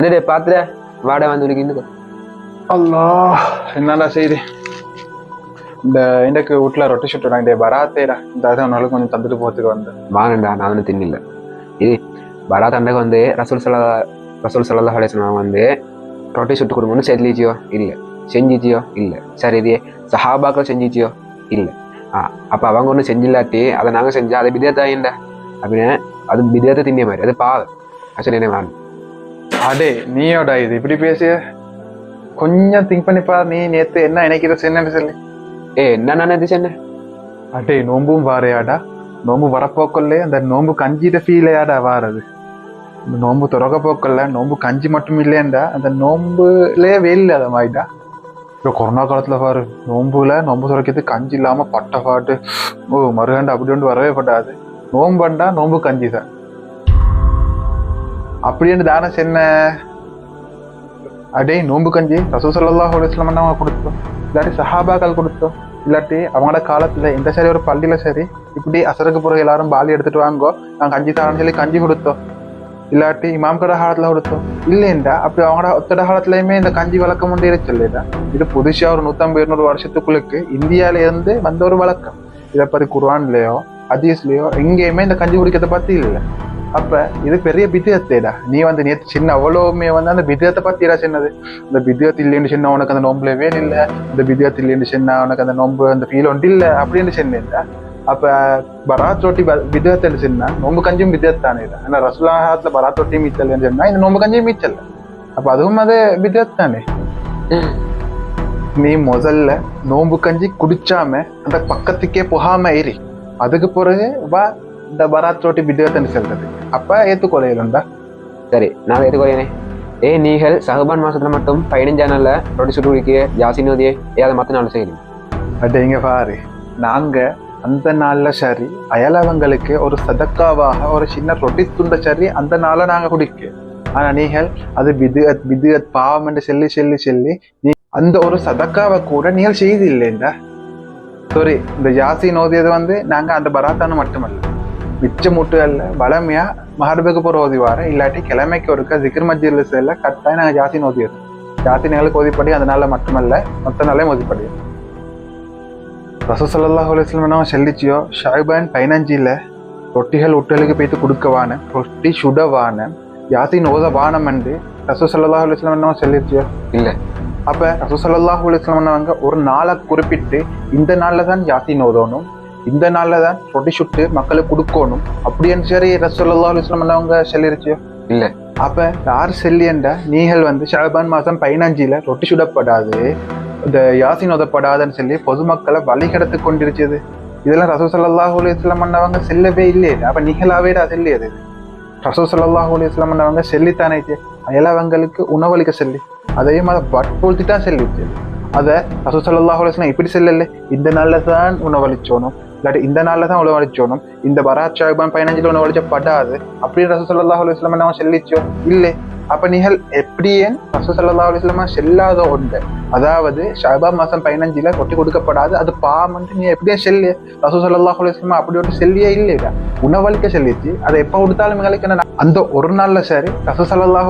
என்னடே பாத்துற? வாடா வந்து உனக்கு இன்னும் அல்லா என்னடா செய்தி? இந்த இன்றைக்கு வீட்டில் ரொட்டி சுட்டு நான் பராத்தேடா. இந்த அதை உன்னால கொஞ்சம் தந்துட்டு போகிறதுக்கு வந்தேன். வாங்கண்டா நான் வந்து தின்னில்ல இது பரா தண்டக்கு வந்து ரசூல் சலா ரசூல் சல்லா அலிஸ்லாம் வந்து ரொட்டி சுட்டு கொடுங்கன்னு செல்லிச்சியோ இல்லை. செஞ்சிச்சியோ? இல்லை. சரி இது சஹாபாக்கள் செஞ்சிச்சியோ? இல்லை. ஆ அப்போ அவங்க ஒன்றும் செஞ்சில்லாட்டி அதை நாங்கள் செஞ்சா அது பிதியத்தாயின்டா அப்படின்னு அது பிதியத்தை தின்னிய மாதிரி. அது பாவ ஆக்சுவலி என்ன வேணும்? அடே நீயோடா இது? இப்படி பேசிய? கொஞ்சம் திங்க் பண்ணி பாரு நீ நேத்து என்ன நினைக்கிற என்னன்னு சொல்லி. ஏ என்ன நான் சொன்னேன்? அடே நோம்பும் வாரையாடா. நோம்பு வரப்போக்கல்லே அந்த நோம்பு கஞ்சிட ஃபீலையாடா வாரது. இந்த நோம்பு துறக்க போக்கல்ல நோம்பு கஞ்சி மட்டும் இல்லையாண்டா அந்த நோம்புலே வெயில் அதை மாதிரிடா இப்போ கொரோனா காலத்துல பாரு நோம்புல நோம்பு துறக்கிறது கஞ்சி இல்லாம பட்டை பாட்டு. ஓ மறுகண்டு அப்படி ஒன்று வரவே படாது. நோம்பண்டா நோம்பு கஞ்சி தான் அப்படின்னு தானே சென்ன அடே நோம்பு கஞ்சி. ரசூ சல்லாஹ் அலுவலாம் நம்ம கொடுத்தோம் இல்லாட்டி சஹாபாக்கள் கொடுத்தோம் இல்லாட்டி அவங்களோட காலத்துல எந்த சரி ஒரு பள்ளியில சரி இப்படி அசருக்கு பிறகு எல்லாரும் பாலி எடுத்துட்டு வாங்கோ நாங்கள் கஞ்சி தரேன்னு சொல்லி கஞ்சி கொடுத்தோம் இல்லாட்டி இமாம் கட காலத்துல கொடுத்தோம் இல்லைண்டா அப்படி அவங்களோட ஒத்தட காலத்துலயுமே இந்த கஞ்சி வழக்கம் உண்டு இல்லைடா இது புதுசா ஒரு நூற்றம்பது இருநூறு வருஷத்துக்குள்ளுக்கு இந்தியாவிலேருந்து வந்த ஒரு வழக்கம். இதை பற்றி குர்வான்லேயோ ஹதீஸ்லயோ எங்கேயுமே இந்த கஞ்சி குடிக்கிறத பத்தி இல்லை. அப்ப இது பெரிய பித்தியத்தேடா நீ வந்து நேற்று சின்ன அவ்வளவுமே வந்து அந்த பித்தியத்தை பத்திடா சின்னது. இந்த பித்தியத்து இல்லைன்னு சின்ன உனக்கு அந்த நோம்புல வேணும் இல்ல. இந்த பித்தியத்து இல்லைன்னு சின்ன உனக்கு அந்த நோம்பு அந்த ஃபீல் ஒன்று இல்ல அப்படின்னு சொன்னேன்டா அப்ப பராத் ரொட்டி சின்ன சொன்னா நோம்பு கஞ்சியும் பித்தியத் தானே ஆனா ரசுலாஹாத்துல பராத் ரொட்டி மீச்சல் சொன்னா இந்த நோம்பு கஞ்சியும் மீச்சல். அப்ப அதுவும் அது பித்தியத் தானே நீ முதல்ல நோம்பு கஞ்சி குடிச்சாம அந்த பக்கத்துக்கே போகாம ஏறி அதுக்கு பிறகு வா இந்த பராத் ரொட்டி பித்தியத்துன்னு சொல்றது. அப்ப ஏத்துக்கொலையிலுண்டா சரி நான் ஏற்றுக்கொள்ளேனே ஏ நீங்கள் சஹபான் மாசத்துல மட்டும் பதினஞ்சாம் நாள்ல ரொட்டி சுட்டு குடிக்க ஜாசி நோதியே ஏதாவது மற்ற நாள் செய்யணும். அடேங்க பாரு. நாங்க அந்த நாள்ல சரி அயலவங்களுக்கு ஒரு சதக்காவாக ஒரு சின்ன ரொட்டி துண்ட சரி அந்த நாள நாங்க குடிக்க. ஆனா நீங்கள் அது பிதுஅத் பிதுஅத் பாவம் என்று சொல்லி சொல்லி சொல்லி நீ அந்த ஒரு சதக்காவை கூட நீங்கள் செய்து இல்லைண்டா சாரி இந்த ஜாசி நோதியது வந்து நாங்க அந்த பராத்தான மட்டுமல்ல. மிச்ச முட்டுகள்ல வளமையா மகர்புக்கு போற ஓதி வார இல்லாட்டி கிழமைக்கு ஒருக்க ஜிக்ர் மஜ்ஜில் செல்ல கட்டாயம் நாங்க ஜாசி நோதியது ஜாசி நிகழ்க்கு ஓதிப்படி அந்த நாள்ல மட்டுமல்ல மொத்த நாளையும் ஓதிப்படி. ரசூசல்லாஹ் அலுவலம் என்ன செல்லிச்சியோ? ஷாய்பான் பதினஞ்சில் ரொட்டிகள் உட்டலுக்கு போய்த்து கொடுக்கவான ரொட்டி சுடவான யாத்தின் ஓதவானம் என்று ரசூசல்லாஹ் அலுவலம் என்ன செல்லிச்சியோ? இல்லை. அப்ப ரசூசல்லாஹ் அலுவலம் என்னவங்க ஒரு நாளை குறிப்பிட்டு இந்த நாள்ல தான் யாத்தின் ஓதணும் இந்த நாள்ல தான் ரொட்டி சுட்டு மக்களுக்கு கொடுக்கணும். அப்படின்னு சரி ரசோல்லா அலுவலம் பண்ணவங்க செல்லிருச்சு? இல்லை. அப்ப யார் செல்லியண்டா நீங்கள் வந்து ஷாபான் மாசம் பதினஞ்சுல ரொட்டி சுடப்படாது இந்த யாசின் உதப்படாதுன்னு சொல்லி பொதுமக்களை வழிகடத்து கொண்டிருச்சது. இதெல்லாம் ரசூ சல்லாஹூ அலிஸ்லாம் பண்ணவங்க செல்லவே இல்லையே அப்ப நீங்களாவே செல்லியது. ரசூ சல்லாஹூ அலிஸ்லாம் பண்ணவங்க செல்லித்தானே அயலவங்களுக்கு உணவளிக்க செல்லி அதையும் அதை வற்புறுத்திட்டா செல்லிச்சு. அதை ரசூ சல்லாஹூ அலிஸ்லாம் இப்படி செல்லல. இந்த நாள்ல தான் உணவளிச்சோணும் இல்லாட்டி இந்த நாளில் தான் உணவளிச்சோணும் இந்த பராத் ஷாபான் பதினஞ்சுல உணவளிச்சப்படாது அப்படின்னு ரசூ சல்லாஹூ அலிஸ்லாம் நம்ம செல்லிச்சோம் இல்லை. அப்ப நீங்கள் எப்படியே ரசூ சல்லா அலிஸ்லமா செல்லாத ஒன்று? அதாவது ஷாபா மாசம் பதினஞ்சுல கொட்டி கொடுக்கப்படாது. அது பாமன்ட்டு நீ எப்படியே செல்லு. ரசூ சல்லா அலிஸ்லமா அப்படி ஒரு செல்லியே இல்லையா உணவளிக்க செல்லிச்சு. அதை எப்ப கொடுத்தாலும் எங்களுக்கு என்ன அந்த ஒரு நாள்ல சரி ரசூ சல்லா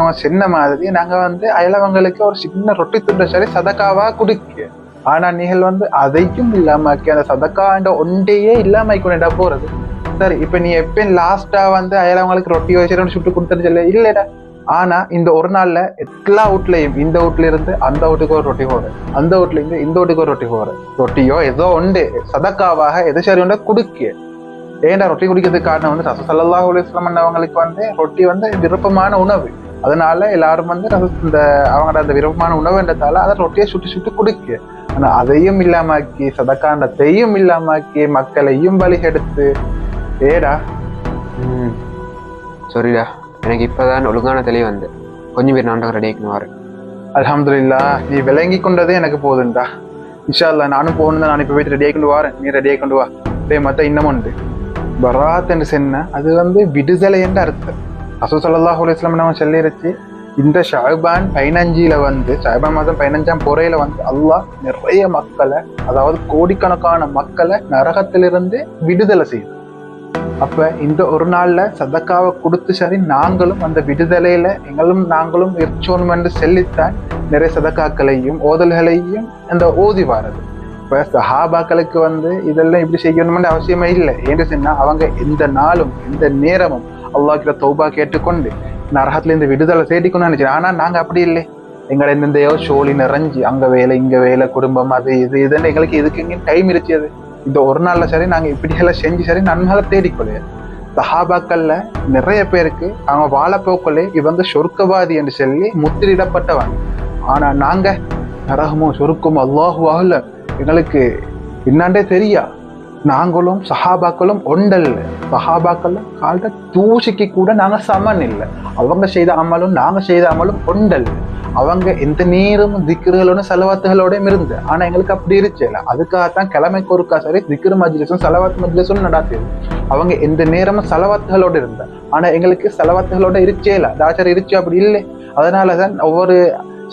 நம்ம சின்ன மாதிரி நாங்க வந்து அயலவங்களுக்கு ஒரு சின்ன ரொட்டி துண்டை சரி சதக்காவா குடிக்க. ஆனா நீங்கள் வந்து அதையும் இல்லாமக்கி அந்த சதக்காண்ட ஒன்றையே இல்லாம கொண்டா போறது. சரி இப்ப நீ எப்பயும் லாஸ்டா வந்து அயலவங்களுக்கு ரொட்டி வச்சு சுட்டு கொடுத்துட்டு சொல்ல. இல்லடா. ஆனா இந்த ஒரு நாள்ல எல்லா வீட்லயும் இந்த வீட்ல இருந்து அந்த வீட்டுக்கு ஒரு ரொட்டி போற அந்த வீட்ல இருந்து இந்த வீட்டுக்கு ஒரு ரொட்டி போற ரொட்டியோ ஏதோ உண்டு. சதக்காவாக எது சரி உண்டா குடுக்கு. ஏன்டா ரொட்டி குடிக்கிறதுக்கு காரணம் வந்து ரசசல்லாஹ் சல்லா அவங்களுக்கு வந்து ரொட்டி வந்து விருப்பமான உணவு. அதனால எல்லாரும் வந்து இந்த அவங்களோட அந்த விருப்பமான உணவுன்றதால அதை ரொட்டியை சுட்டு சுட்டு குடிக்க. ஆனா அதையும் இல்லாமக்கி சதக்காண்டத்தையும் இல்லாமக்கி மக்களையும் பலி எடுத்து ஏடா? ம். சரிடா எனக்கு இப்போதான் ஒழுங்கான தெளிவு வந்து கொஞ்சம் பேர் நாண்டகம் ரெடி ஆக்கணும் வரேன் அலமதுல்லா நீ விளங்கி கொண்டதே எனக்கு போதுண்டா. இன்ஷா அல்லா நானும் போகணும் தான் நான் இப்போ போயிட்டு ரெடியாக கொண்டு வரேன். நீ ரெடியாக கொண்டு வா. டே மற்ற இன்னமும் உண்டு. பராத் என்று சொன்ன அது வந்து விடுதலை என்று அர்த்தம். அசுசல்லாஹ் சல்லாஹ் அலுவலாம் நம்ம சொல்லிருச்சு இந்த ஷாபான் பதினஞ்சில வந்து ஷாபான் மாதம் பதினஞ்சாம் பொறையில வந்து அல்லாஹ் நிறைய மக்களை அதாவது கோடிக்கணக்கான மக்களை நரகத்திலிருந்து விடுதலை செய்யும் அப்ப இந்த ஒரு நாள்ல சதக்காவை கொடுத்து சரி நாங்களும் அந்த விடுதலையில எங்களும் நாங்களும் இருக்கணும் என்று செல்லித்தான் நிறைய சதக்காக்களையும் ஓதல்களையும் அந்த ஓதி வாரது இப்ப சஹாபாக்களுக்கு வந்து இதெல்லாம் இப்படி செய்யணும்னு அவசியமே இல்லை ஏன்னு சொன்னா அவங்க எந்த நாளும் எந்த நேரமும் அல்லாஹ் கிட்ட தௌபா கேட்டுக்கொண்டு நரகத்துல இருந்து விடுதலை தேடிக்கணும்னு நினைச்சேன். ஆனா நாங்க அப்படி இல்லை. எங்களை எந்தெந்தையோ சோழி நிறைஞ்சு அங்க வேலை இங்க வேலை குடும்பம் அது இது இதுன்னு எங்களுக்கு இதுக்கு எங்கேயும் டைம் இருச்சது இந்த ஒரு நாள்ல சரி நாங்க இப்படி எல்லாம் செஞ்சு சரி நன்மைகளை தேடிக்கொள்ள. சஹாபாக்கள்ல நிறைய பேருக்கு அவங்க வாழப்போக்களே இவங்க சொர்க்கவாதி என்று சொல்லி முத்திரிடப்பட்டவங்க ஆனா நாங்க நரகமும் சொருக்கமும் அல்லாஹுவாகல எங்களுக்கு என்னாண்டே தெரியா? நாங்களும் சஹாபாக்களும் ஒண்டல்ல சஹாபாக்கள் கால்ட தூசிக்கு கூட நாங்கள் சமன் இல்லை. அவங்க செய்த அமலும் நாங்கள் செய்த அமலும் ஒண்டல் அவங்க எந்த நேரமும் திக்ருகளோட செலவாத்துகளோடயும் இருந்து. ஆனால் எங்களுக்கு அப்படி இருச்சல அதுக்காகத்தான் கிழமைக்கு ஒருக்கா சரி திக்கிற மஜ்லிஸும் செலவாத்து மஜ்லிஸும் நடாத்தியது. அவங்க எந்த நேரமும் செலவாத்துகளோட இருந்தா. ஆனால் எங்களுக்கு செலவாத்துகளோட இருச்சேல தாச்சர் இருச்சு அப்படி இல்லை. அதனாலதான் ஒவ்வொரு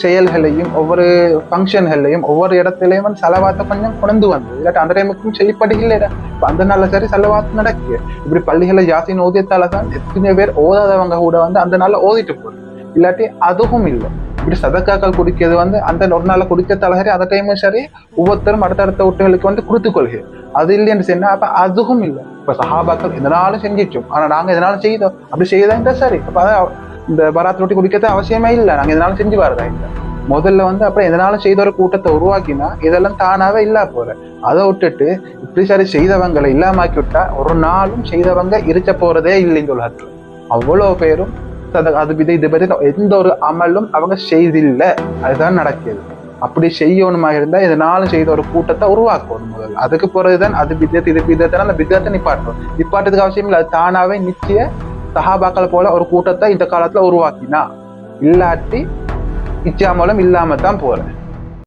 செயல்களையும் ஒவ்வொரு ஃபங்க்ஷன்களையும் ஒவ்வொரு இடத்துலையும் வந்து செலவாத்த கொஞ்சம் கொண்டு வந்து. இல்லாட்டி அந்த டைமுக்கும் செய்யப்படுகிறா இப்போ அந்த நாளில் சரி செலவாத்து நடக்கு இப்படி பள்ளிகளை ஜாஸ்தின்னு ஓதியத்தால தான் எத்தனை பேர் ஓதாதவங்க கூட வந்து அந்த நாளில் ஓதிட்டு போகுது. இல்லாட்டி அதுவும் இல்லை. இப்படி சதக்காக்கள் குடிக்கிறது வந்து அந்த ஒரு நாளில் குடிக்கிறதால சரி அந்த டைமும் சரி ஒவ்வொருத்தரும் அடுத்தடுத்த வீட்டுகளுக்கு வந்து கொடுத்து கொள்கை அது இல்லைன்னு சொன்னா அப்போ அதுவும் இல்லை. இப்போ சஹாபாக்கள் எதனாலும் செஞ்சிச்சோம் ஆனால் நாங்கள் எதனாலும் செய்தோம். அப்படி செய்தா சரி? அப்போ இந்த பராத் ரொட்டி குடிக்கிறது அவசியமே இல்லை. நாங்கள் எதனாலும் செஞ்சு வரதா இல்லை. முதல்ல வந்து அப்புறம் எதனாலும் செய்த ஒரு கூட்டத்தை உருவாக்கினா இதெல்லாம் தானாவே இல்லா போற அதை விட்டுட்டு இப்படி சரி செய்தவங்களை இல்லாமாக்கி விட்டா ஒரு நாளும் செய்தவங்க இருக்க போறதே இல்லைங்க உலகத்துல அவ்வளோ பேரும் அது இது இது பற்றி எந்த ஒரு அமலும் அவங்க செய்தில்லை. அதுதான் நடக்குது அப்படி செய்யணுமா இருந்தா இதனால செய்த ஒரு கூட்டத்தை உருவாக்கணும் முதல்ல. அதுக்கு பிறகுதான் அது பித்தத்து இது பித்தத்தை அந்த பித்தத்தை நிப்பாட்டணும். நிப்பாட்டதுக்கு அவசியம் இல்லை. அது தானாவே நிச்சய சஹாபாக்கள் போல ஒரு கூட்டத்தை இந்த காலத்துல உருவாக்கினா இல்லாட்டி இச்சாமலும் இல்லாம தான் போறேன்